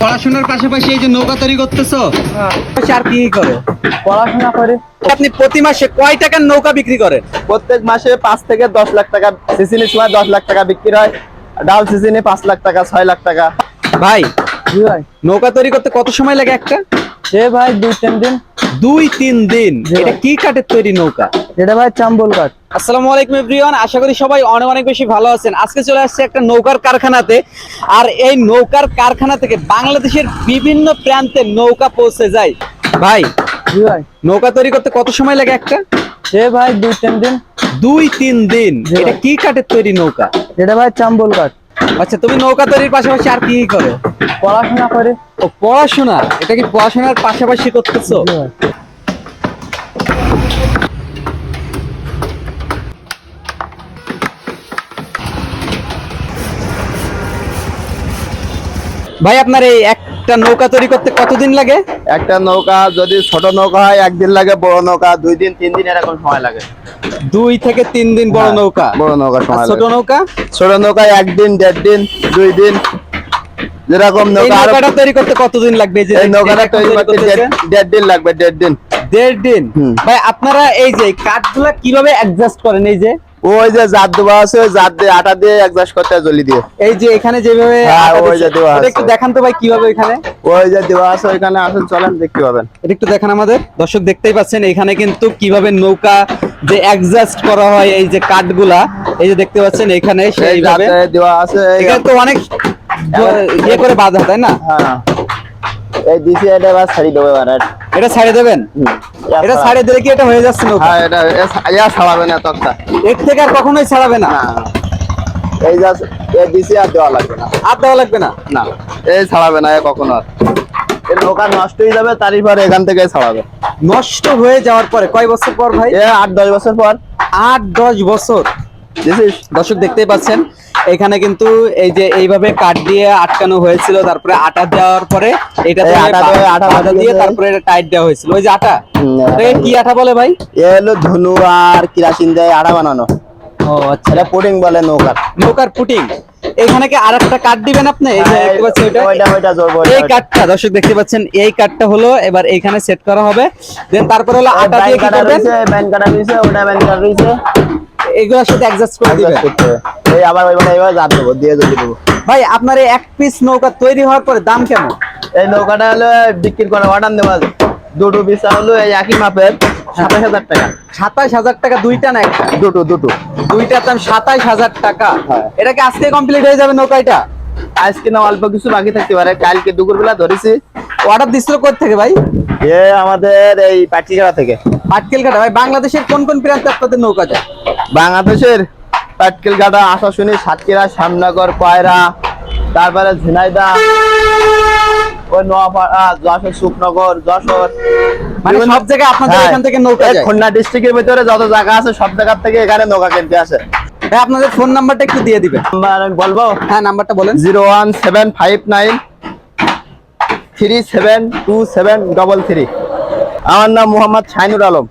পড়াশোনার পাশাপাশি এই যে নৌকা তৈরি করতেছো? আর কি করে? পড়াশোনা করে। আপনি প্রতি মাসে কয় টাকার নৌকা বিক্রি করেন? প্রত্যেক মাসে পাঁচ থেকে দশ লাখ টাকা সিসিনের সময় দশ লাখ টাকা বিক্রি হয়। ডাল সিজনে পাঁচ লাখ টাকা ছয় লাখ টাকা। ভাই ভাই। নৌকা তৈরি করতে কত সময় লাগে একটা? সে ভাই দুই তিন দিন। দুই তিন দিন। এটা কি কাঠের তৈরি নৌকা? এটা ভাই চাম্বল কাঠ। আসসালামু আলাইকুম এভরিওয়ান। আশা করি সবাই অনেক অনেক বেশি ভালো আছেন। আজকে চলে আসছে একটা নৌকার কারখানাতে। আর এই নৌকার কারখানা থেকে বাংলাদেশের বিভিন্ন প্রান্তে নৌকা পৌঁছে যায়। ভাই ভাই। নৌকা তৈরি করতে কত সময় লাগে একটা? সে ভাই দুই তিন দিন। দুই তিন দিন। এটা কি কাঠের তৈরি নৌকা? এটা ভাই চাম্বল কাঠ। আচ্ছা তুমি নৌকা তৈরির পাশাপাশি আর কি করো? পড়াশোনা করে। ও পড়াশোনা? এটা কি পড়াশোনার পাশাপাশি করতেছো? ভাই। ভাই আপনার এই একটা নৌকা তৈরি করতে কতদিন লাগে? একটা নৌকা যদি ছোট নৌকা হয় একদিন লাগে বড় নৌকা দুই দিন তিন দিন এরকম সময় লাগে। দুই থেকে তিন দিন বড় হ্যাঁ, নৌকা। বড় নৌকা সময় ছোট নৌকা? ছোট নৌকায় একদিন দেড় দিন দুই দিন যেরকম নৌকাটা তৈরি করতে কতদিন লাগবে? এই যে নৌকাটা তৈরি করতে দেড়- দিন লাগবে দেড় দিন দেড় দিন। ভাই আপনারা এই যে কাঠগুলা কীভাবে অ্যাডজাস্ট করেন এই যে? ওই যে জাত দেওয়া আছে ওই জাত দিয়ে আটা দিয়ে অ্যাডজাস্ট করতে জলি দিয়ে এই যে এখানে যেভাবে হ্যাঁ, ওই যে দেওয়া আছে। একটু দেখান তো ভাই কীভাবে এখানে। ওই যে দেওয়া আছে ওইখানে আসেন চলেন দেখতে পাবেন। এটা একটু দেখান আমাদের। দর্শক দেখতেই পাচ্ছেন এখানে কিন্তু কীভাবে নৌকা যে অ্যাডজাস্ট করা হয় এই যে কাঠগুলা এই যে দেখতে পাচ্ছেন এখানে সেইভাবে। দেওয়া আছে এখানে তো অনেক ইয়ে করে বাঁধা তাই না? হ্যাঁ। এই দিছি এটা এবার ছাড়ি দেবো এবার আর। এটা ছাড়ে দেবেন? এটা ছাড়ে দিলে কি এটা হয়ে যাচ্ছে নৌকা? হ্যাঁ এটা এ- ইয়া ছাড়াবে না তক্তা। এর থেকে আর কখনোই ছাড়াবে না? না। এই যা এই দিছি আর দেওয়া লাগবে না। আর দেওয়া লাগবে না? না। এই ছাড়াবে না এ কখনো আর। এই নৌকা নষ্ট হয়ে যাবে তারই পর এখান থেকে ছাড়াবে। নষ্ট হয়ে যাওয়ার পরে কয় বছর পর ভাই? এ আট দশ বছর পর। আট দশ বছর। দর্শক দেখতেই পাচ্ছেন এখানে কিন্তু এই যে এইভাবে কাঠ দিয়ে আটকানো হয়েছিল তারপরে আটা দেওয়ার পরে এটা আটা আটা আটা দিয়ে তারপরে এটা টাইট দেওয়া হয়েছিল। ওই যে আটা? এটাকে কি আটা বলে ভাই? এ হলো ধনু আর কিরাসিন দিয়ে আড়া বানানো। ও আচ্ছা। এটা পুডিং বলে নৌকার। নৌকার পুটিং এখানে কি আর একটা কাঠ দিবেন আপনি? এই যে হ্যাঁ, দেখতে পাচ্ছেন ওইটা? ওইটা ওইটা জোর বলে এই কাঠটা দর্শক দেখতে পাচ্ছেন এই কাঠটা হলো এবার এইখানে সেট করা হবে। দেন তারপরে হলো আটা দিয়ে কি করবেন? ব্যান কাটা ওটা ব্যান কাটা এগুলোর সাথে অ্যাডজাস্ট করে দিবেন। এই আবার ওইবার এইবার জাত দেবো দিয়ে যদি দেবো। ভাই আপনার এই এক পিস নৌকা তৈরি হওয়ার পরে দাম কেমন? এই নৌকাটা হলো বিক্রি করে অর্ডার দেওয়া। দুটো বিছা হলো এই একই মাপের সাতাশ হাজার টাকা। সাতাশ হাজার টাকা দুইটা না একটা? দুটো দুটো। দুইটার দাম সাতাশ হাজার টাকা। হ্যাঁ। এটা কি আজকে কমপ্লিট হয়ে যাবে নৌকাটা? আজকে না অল্প কিছু বাকি থাকতে পারে। কালকে দুপুর বেলা ধরেছি। অর্ডার দিছিল কোথা থেকে ভাই? এ আমাদের এই পাটিকাড়া থেকে। পাটকেল কাটা ভাই বাংলাদেশের কোন কোন প্রান্তে আপনাদের নৌকা যায় বাংলাদেশের পাটকেল কাটা আশাশুনি সাতক্ষীরা শ্যামনগর কয়রা তারপরে ঝিনাইদা ওই নোয়াপাড়া যশোর সুখনগর যশোর। মানে সব জায়গায় আপনাদের হ্যাঁ, এখান থেকে নৌকা এই যায়? খুলনা ডিস্ট্রিক্টের ভিতরে যত জায়গা আছে সব জায়গা থেকে এখানে নৌকা কিনতে আসে। ভাই আপনাদের ফোন নাম্বারটা একটু দিয়ে দিবেন। নাম্বার আমি বলব? হ্যাঁ নাম্বারটা বলেন। Zero one seven five nine three seven two seven double three. আমার নাম মোহাম্মদ শাইনুর আলম।